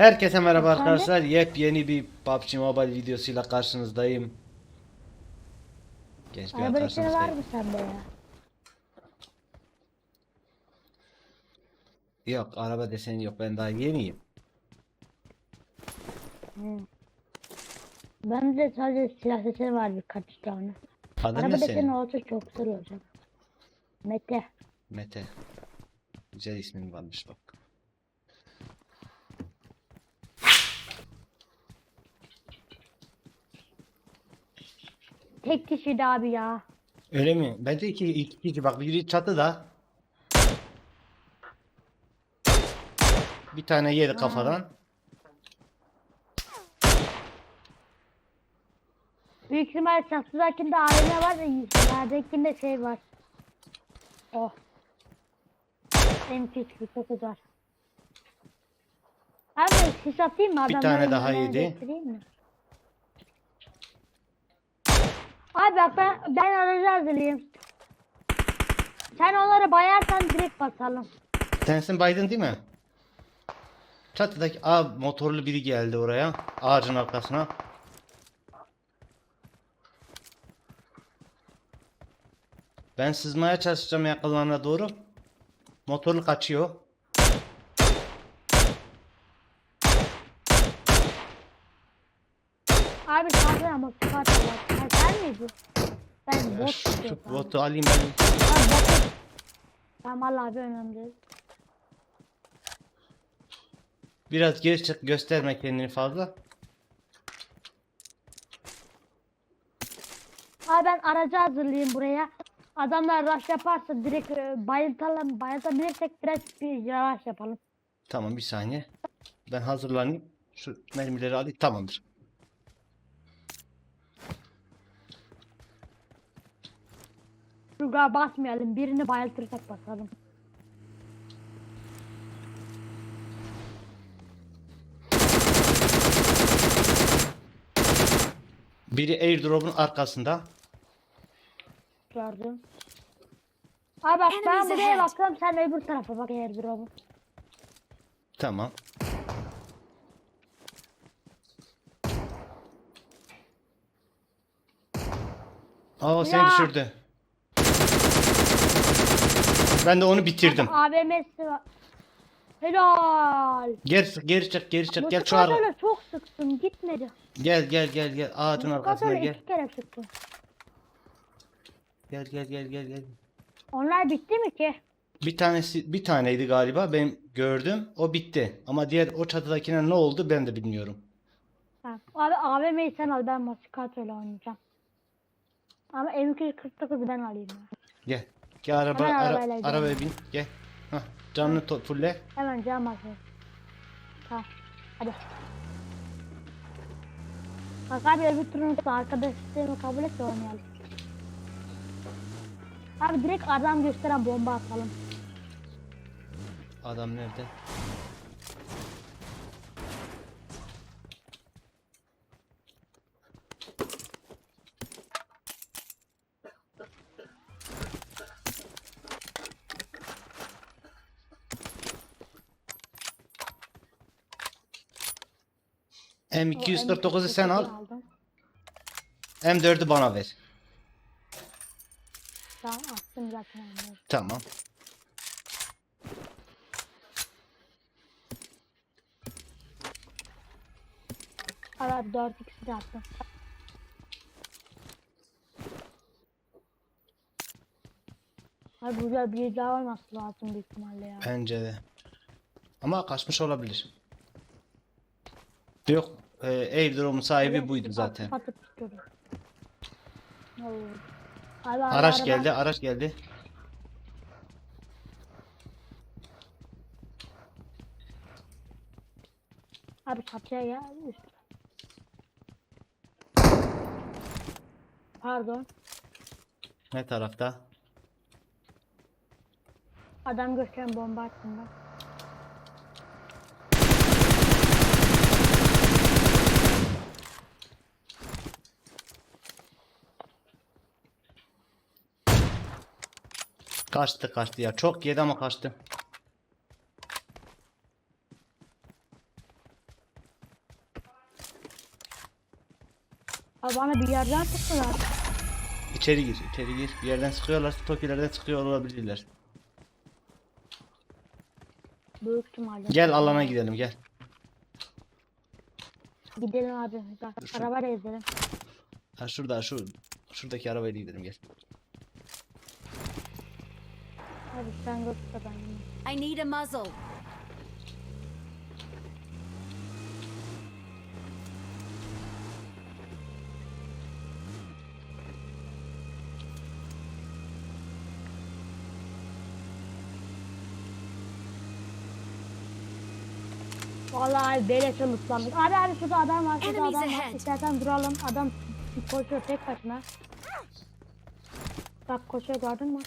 Herkese merhaba arkadaşlar. Yepyeni bir PUBG Mobile videosuyla karşınızdayım. Genç bir Araba içine var mı sende ya? Yok araba deseni yok ben daha yeniyim. Hı. Bende sadece silah sesleri var birkaç tane. Adın Araba ne deseni senin? olsa çok güzel olacak. Mete. Mete. Güzel ismin varmış bak. Tek kişiydi abi ya. Öyle mi? Bence iki, iki, iki bak biri çatıda. Bir tane yedi kafadan. Büyük ihtimal çatıdakinde AVM var da yerdekinde şey var. Oh. Benim küçük bir çok var. Abi sis atayım mı? Bir tane daha yedi. getireyim mi? Abi ben, ben aracı hazırlayayım. Sen onları bayarsan direkt basalım. Sensin Biden değil mi? Çatıdaki a motorlu biri geldi oraya. Ağacın arkasına. Ben sızmaya çalışacağım yakınlarına doğru. Motorlu kaçıyor. Abi sadece ama sıfat var. Sen, Ben bot Şu tutuyorum. botu alayım ben. Ben botum. Tamam Allah abi önemli değil. Biraz geri çık gösterme kendini fazla. Abi ben aracı hazırlayayım buraya. Adamlar rush yaparsa direkt e, bayıltalım. Bayıltabilirsek biraz bir rush yapalım. Tamam bir saniye. Ben hazırlanayım. Şu mermileri alayım. Tamamdır. Şuraya basmayalım. Birini bayıltırsak basalım. Biri airdrop'un arkasında. Gördüm. Abi bak ben Enemies buraya ahead. bakıyorum sen öbür tarafa bak airdrop'u. Tamam. Aa seni Ya. düşürdü. Ben de onu bitirdim. AVM'si var. Helal. Geri geri çık geri çık gel şu ara. Çok sıktım gitmedi. Gel gel gel gel ağacın arkasına gel. iki kere sıktım. Gel gel gel gel gel. Onlar bitti mi ki? Bir tanesi bir taneydi galiba ben gördüm o bitti. Ama diğer o çatıdakine ne oldu ben de bilmiyorum. Ha. Abi AVM'yi sen al ben motosikletle oynayacağım. Ama M249 ben alayım. Gel. Gel araba Hemen ara, arabayla gidelim. arabaya bin gel. Hah, canını to- fulle. Hemen cam basayım. Ha. Hadi. Bak abi öbür turnuvada arkadaş sistemi kabul et de oynayalım. Abi direkt adam gösteren bomba atalım. Adam nerede? M249'u sen al. Aldım. M4'ü bana ver. Tamam attım zaten. onları. Tamam. Al abi 4 ikisi de attım. Abi burada bir daha olması lazım büyük ihtimalle ya. Bence de. Ama kaçmış olabilir. Yok. E, airdrop'un sahibi buydu zaten. Atıp tutuyorum. Oo. Abi, abi, Araç araba- geldi, araç geldi. Abi çatıya ya. üst. Pardon. Ne tarafta? Adam gösteren bomba attım ben. Kaçtı kaçtı ya. Çok yedi ama kaçtı. Abi bana bir yerden tuttular. İçeri gir, içeri gir. Bir yerden sıkıyorlar, Tokilerden sıkıyor olabilirler. Büyük ihtimalle. Gel alana gidelim, gel. Gidelim abi. Bak, arabayla gidelim. Ha şurada, şu şuradaki arabayla gidelim gel. Abi sen götür ben. I need a muzzle. Vallahi abi beleş ıslandık. Abi abi şurada adam var. Şurada adam var. İstersen duralım. Adam koşuyor tek başına. Bak koşuyor gördün mü?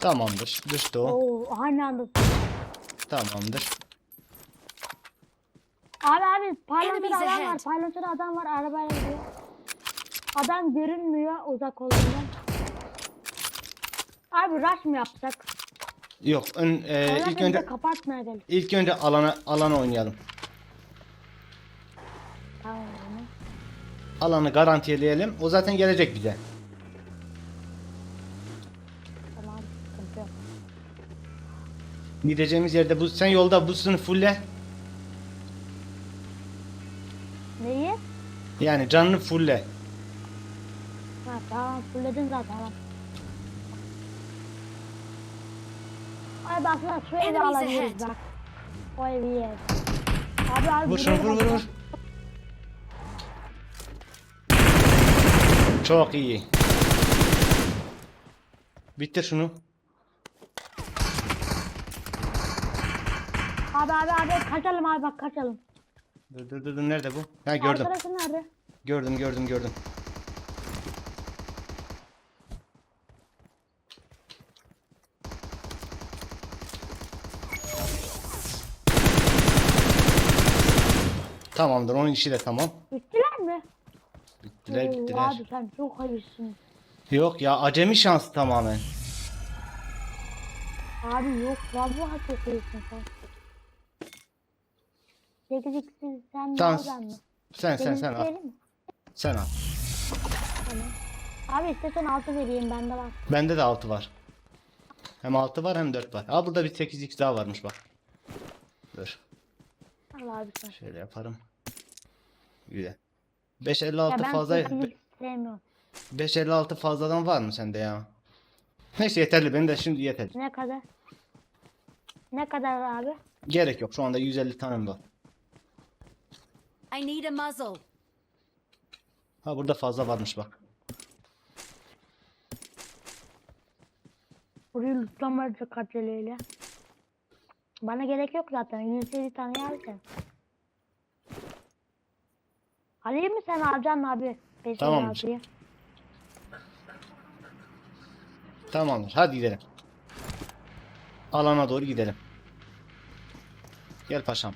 Tamamdır. Düştü o. Oo aynı anda. Tamamdır. Abi abi paylaşıda Enemies adam var. ahead. Adam var. Arabayla gidiyor. Adam görünmüyor uzak olduğundan. Abi rush mı yapsak? Yok ön, e, ilk önce de kapatmaya gel. ilk önce alana alana oynayalım. Tamam. Alanı garantiyeleyelim. O zaten gelecek bize. Gideceğimiz yerde bu sen yolda bu sınıf fulle. Neyi? Yani canını fulle. Ha tamam fulledin zaten tamam. Ay bak lan şu evi alabiliriz bak. O evi yeriz. Abi abi Vur şunu vur vur vur. Çok iyi. Bitir şunu. Abi abi abi kaçalım abi bak kaçalım. Dur dur dur dur. nerede bu? Ha gördüm. Arkadaşı nerede? Gördüm gördüm gördüm. Tamamdır onun işi de tamam. Bittiler mi? Bittiler Oo, bittiler. Abi sen çok hayırsın. Yok ya acemi şansı tamamen. Abi yok vallahi çok hayırsın sen. 8 x sen Tamam. ben mi? Sen sen Benim sen al. mi? Sen al. Tamam. Abi istersen 6 vereyim bende var. Bende de 6 var. Hem 6 var hem 4 var. Aa burada bir 8x daha varmış bak. Dur. Al abi sen. Şöyle yaparım. Güzel. Ya 556 ben fazla kullanmayı sevmiyorum. 556 fazladan var mı sende ya? Neyse yeterli benim de şimdi yeterli. Ne kadar? Ne kadar abi? Gerek yok şu anda 150 tane var. I need a muzzle. Ha burada fazla varmış bak. Burayı lootlamayacak aceleyle. Bana gerek yok zaten. 150 tane yersen. Alayım mı sen alacaksın abi? 5 Tamam. Tamamdır hadi gidelim. Alana doğru gidelim. Gel paşam.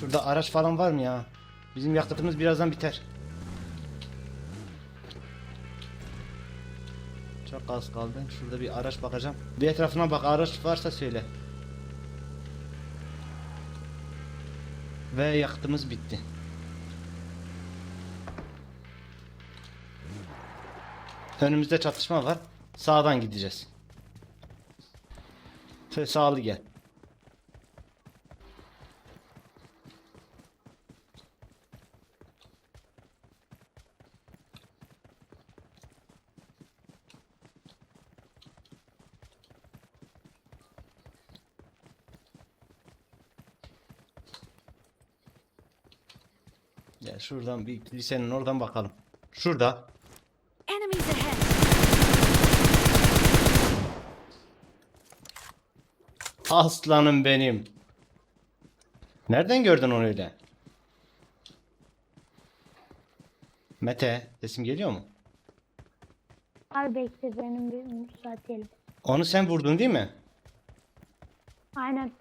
Şurada araç falan var mı ya? Bizim yakıtımız birazdan biter. Çok az kaldı. Şurada bir araç bakacağım. Bir etrafına bak araç varsa söyle. Ve yakıtımız bitti. Önümüzde çatışma var. Sağdan gideceğiz. Sağlı gel. Gel şuradan bir lisenin oradan bakalım. Şurada. Enemies ahead. Aslanım benim. Nereden gördün onu öyle? Mete, sesim geliyor mu? Abi bekle benim bir müsaade edelim. Onu sen vurdun değil mi? Aynen.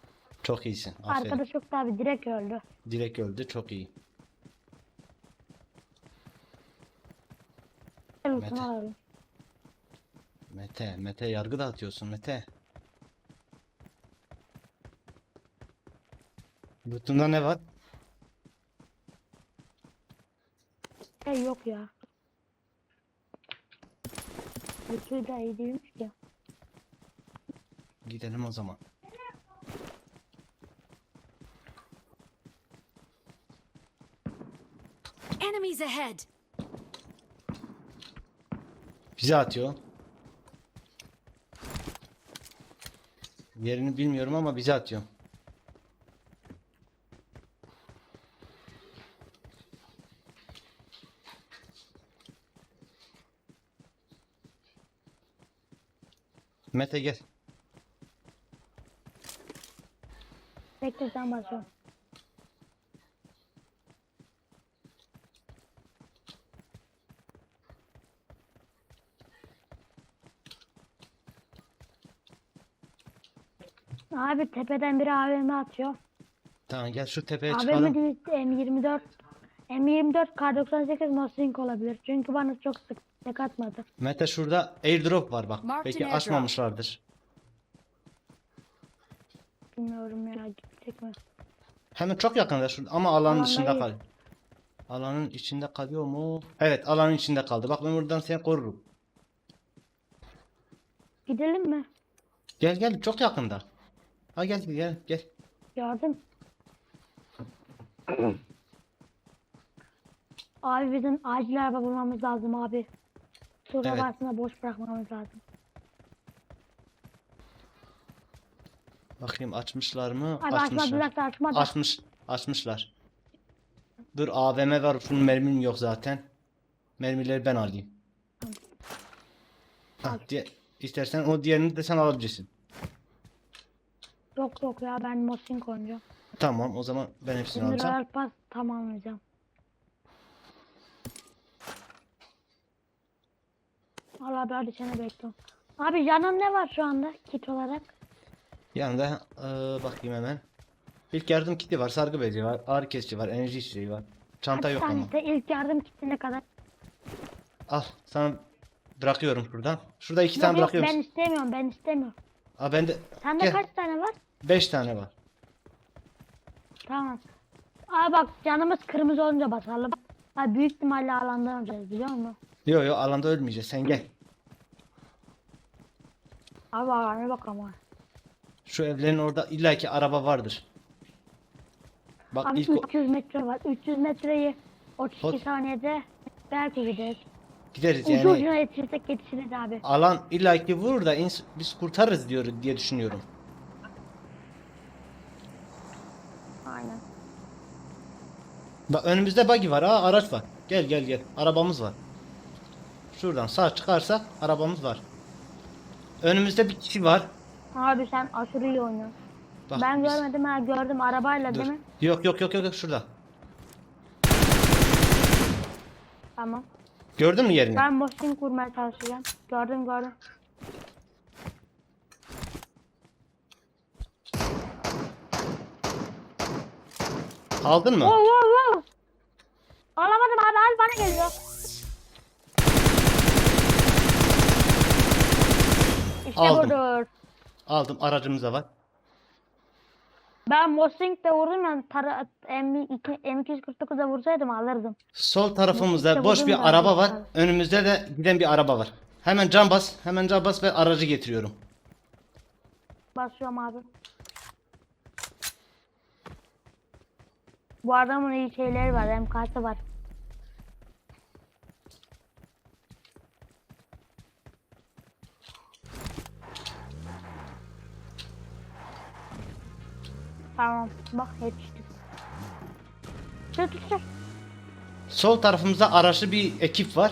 Çok iyisin. Aferin. Arkadaş yoktu abi direkt öldü. Direkt öldü. Çok iyi. Mete. alalım. Mete, Mete yargı dağıtıyorsun Mete. Loot'unda ne var? Şey yok ya. Ultuyu da iyi değilmiş ki. Gidelim o zaman. Enemies ahead! Bize atıyor. Yerini bilmiyorum ama bize atıyor. Mete gel. Bekle sen basıyorum. Abi tepeden biri AVM atıyor. Tamam gel şu tepeye AVM çıkalım. değil M24 M24 K98 Mossing olabilir. Çünkü bana çok sık tek atmadı. Mete şurada airdrop var bak. Marked Belki airdrop. açmamışlardır. Bilmiyorum ya gidecek mi? Hemen çok yakında şurada ama alanın dışında değil. kalıyor. Alanın içinde kalıyor mu? Evet alanın içinde kaldı. Bak ben buradan seni korurum. Gidelim mi? Gel gel çok yakında. Ha gel gel gel. Yardım. abi bizim acil araba bulmamız lazım abi. Tur Evet. arabasına boş bırakmamız lazım. Bakayım açmışlar mı? Abi Açmışlar. açmadılar. Açmış. Açmışlar. Dur AVM var. Şunun mermim yok zaten. Mermileri ben alayım. Ha, diye, istersen o diğerini de sen alabilirsin. Yok yok ya ben Mossing oynayacağım. Tamam o zaman ben hepsini Şimdi alacağım. Royal Pass tamamlayacağım. Al abi hadi seni bekliyorum. Abi yanın ne var şu anda kit olarak? Yanında eee, bakayım hemen. İlk yardım kiti var, sargı bezi var, ağrı kesici var, enerji içeceği var. Çanta Kaç yok ama. tanesi ilk yardım kitine kadar? Al sana bırakıyorum şuradan. Şurada iki Yok tane yok bırakıyorum. ben istemiyorum ben istemiyorum. Aa bende Sende Gel. kaç tane var? Beş tane var. Tamam. Abi bak canımız kırmızı olunca basalım. Abi büyük ihtimalle alandan olacağız biliyor musun? Yo yo alanda ölmeyeceğiz. Sen gel. Abi alana bak ama. Şu evlerin orada illaki araba vardır. Bak Abi ilk o- 300 metre var. 300 metreyi 32 Hot- saniyede belki gideriz. gideriz Ucu yani. ucuna yetişirsek yetişiriz abi. Alan illaki vurur da ins- biz kurtarırız diyor diye düşünüyorum. Aynen. Bak önümüzde buggy var ha araç var. Gel gel gel. Arabamız var. Şuradan sağ çıkarsak arabamız var. Önümüzde bir kişi var. Abi sen aşırı iyi oynuyorsun. Bak, ben biz- görmedim ha gördüm arabayla Dur. değil mi? Yok yok yok yok yok, şurada. Tamam. Gördün mü yerini? Ben Mossing kurmaya çalışacağım. Gördüm gördüm. Aldın mı? Wow wow wow. Alamadım abi abi bana geliyor. İşte Aldım. budur. Aldım aracımız da var. Ben Mossing de vurdum tara M2 M249'a vursaydım alırdım. Sol tarafımızda İşte boş bir araba bunu var. abi. Önümüzde de giden bir araba var. Hemen can bas. Hemen can bas ve aracı getiriyorum. Basıyorum abi. Bu adamın iyi şeyleri var. MK'sı var. Tamam. Bak yetiştik. Dur dur dur. Sol tarafımızda araçlı bir ekip var.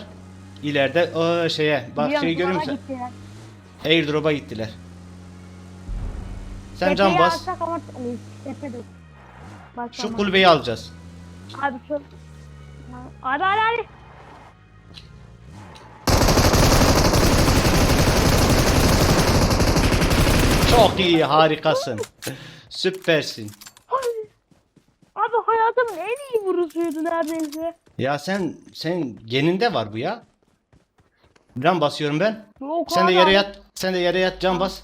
İleride o şeye bak Biliyorum, şeyi görüyor musun? gittiler. Airdrop'a gittiler. Sen can Tepeyi bas. alsak ama tepede. Bas Şu ama. kulübeyi alacağız. Abi şu. Abi abi abi. Çok iyi harikasın. Süpersin. Abi hayatımın en iyi vuruşuydu neredeyse. Ya sen sen geninde var bu ya. Can basıyorum ben. Yok Sen de yere yat. Sen de yere yat can bas.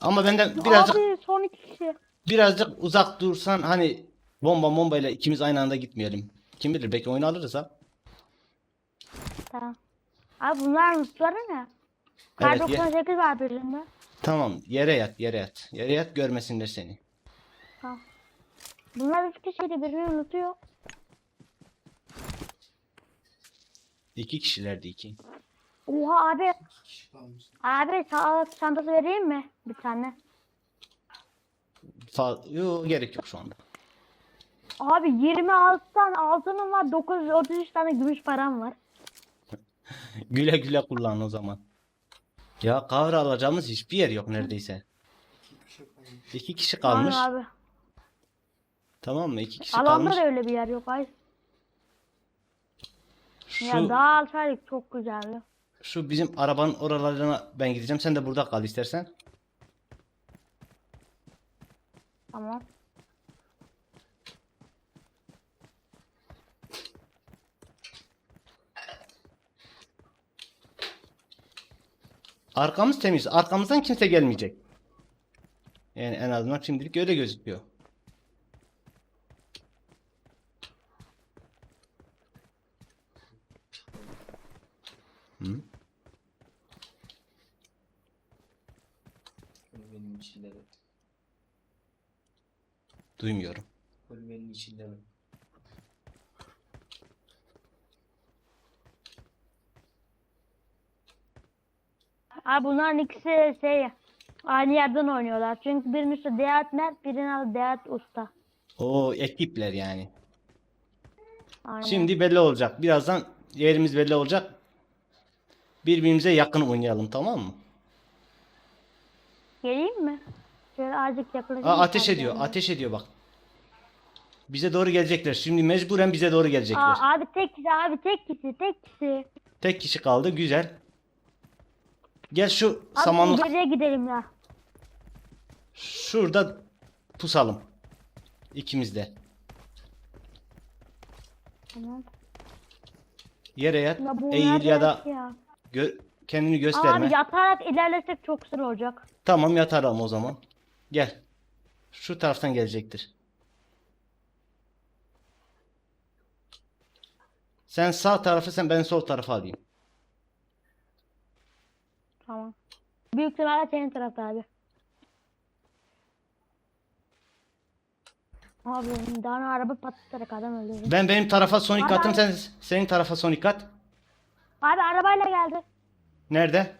Ama benden birazcık Abi son iki kişi. Birazcık uzak dursan hani bomba bomba ile ikimiz aynı anda gitmeyelim. Kim bilir belki oyunu alırız ha. Tamam. Abi bunlar mutları ne? Kar Evet, ye- 98 var birinde. Tamam yere yat yere yat. Yere yat görmesinler seni. Bunlar üç kişiydi birini unutuyor. İki kişilerdi iki. Oha abi. Abi sağlık çantası vereyim mi? Bir tane. Fa Yo, gerek yok şu anda. Abi 26 tane altının var 933 tane gümüş param var. Güle güle kullan o zaman. Ya kavra alacağımız hiçbir yer yok neredeyse. İki kişi kalmış. Aynen abi. Tamam mı? İki kişi Alanda kalmış. da öyle bir yer yok ay. Ya Şu, daha alsaydık çok güzeldi. şu bizim arabanın oralarına ben gideceğim. Sen de burada kal istersen. Tamam. Arkamız temiz. Arkamızdan kimse gelmeyecek. Yani en azından şimdilik öyle gözüküyor. Hı? Kulübenin içinde mi? Duymuyorum. Kulübenin içinde mi? Abi bunların ikisi şey aynı yerden oynuyorlar. Çünkü birinin üstü Deat Mert, birinin adı Deat Usta. O ekipler yani. Aynen. Şimdi belli olacak. Birazdan yerimiz belli olacak. Birbirimize yakın oynayalım tamam mı? Geleyim mi? Şöyle azıcık yaklaşayım. Aa, ateş ediyor. yanına. Ateş ediyor bak. Bize doğru gelecekler. Şimdi mecburen bize doğru gelecekler. Aa, abi tek kişi, abi tek kişi, tek kişi. Tek kişi kaldı. Güzel. Gel şu Abi samanlık geriye gidelim ya. şurada pusalım. İkimiz de. Tamam. Yere yat. Ya Eğil ya da ya? gö- kendini gösterme. Abi yatarak ilerlesek çok sıra olacak. Tamam yatarım o zaman. Gel. Şu taraftan gelecektir. Sen sağ tarafı sen ben sol tarafa alayım. Tamam. Büyük ihtimalle senin tarafta abi. Abi daha araba patlatarak adam öldürdü. Ben benim tarafa sonik Abi, abi. sen senin tarafa sonik at. Abi arabayla geldi. Nerede?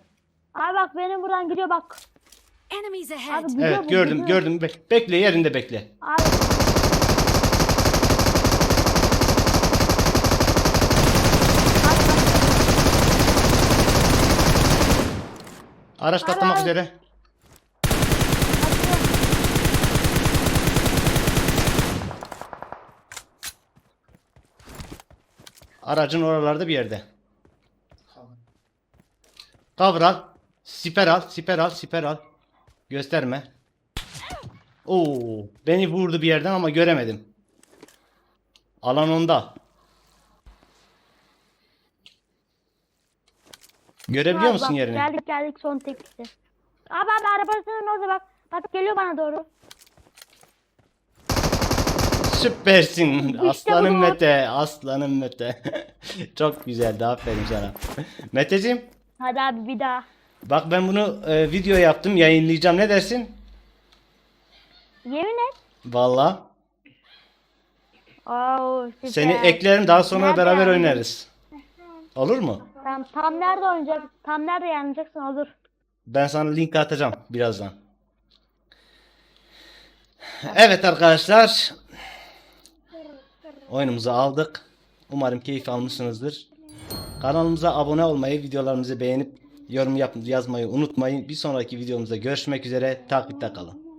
Abi bak benim buradan gidiyor bak. Enemies ahead! Abi Evet bu, gördüm gidiyor. gördüm. Be- bekle yerinde bekle. Abi. Araç patlamak üzere. Aracın oralarda bir yerde. Tamam. Cover al. Siper al. Siper al. Siper al. Gösterme. Oo, beni vurdu bir yerden ama göremedim. Alan onda. Görebiliyor musun bak, yerini? Geldik geldik son tek kişi. Abi abi arabasının orada bak. Bak geliyor bana doğru. Süpersin. Aslanım bu. Mete. Aslanım Mete. Çok güzeldi. Aferin sana. Meteciğim, Hadi abi bir daha. Bak ben bunu e, video yaptım. Yayınlayacağım. Ne dersin? Yemin et. Süper. Seni eklerim daha sonra Nerede beraber yani? oynarız. Olur mu? Tam, tam nerede oynayacak? Tam nerede yanacaksın olur. Ben sana link atacağım birazdan. Evet arkadaşlar. Oyunumuzu aldık. Umarım keyif almışsınızdır. Kanalımıza abone olmayı, videolarımızı beğenip yorum yapmayı unutmayın. Bir sonraki videomuzda görüşmek üzere. Takipte kalın.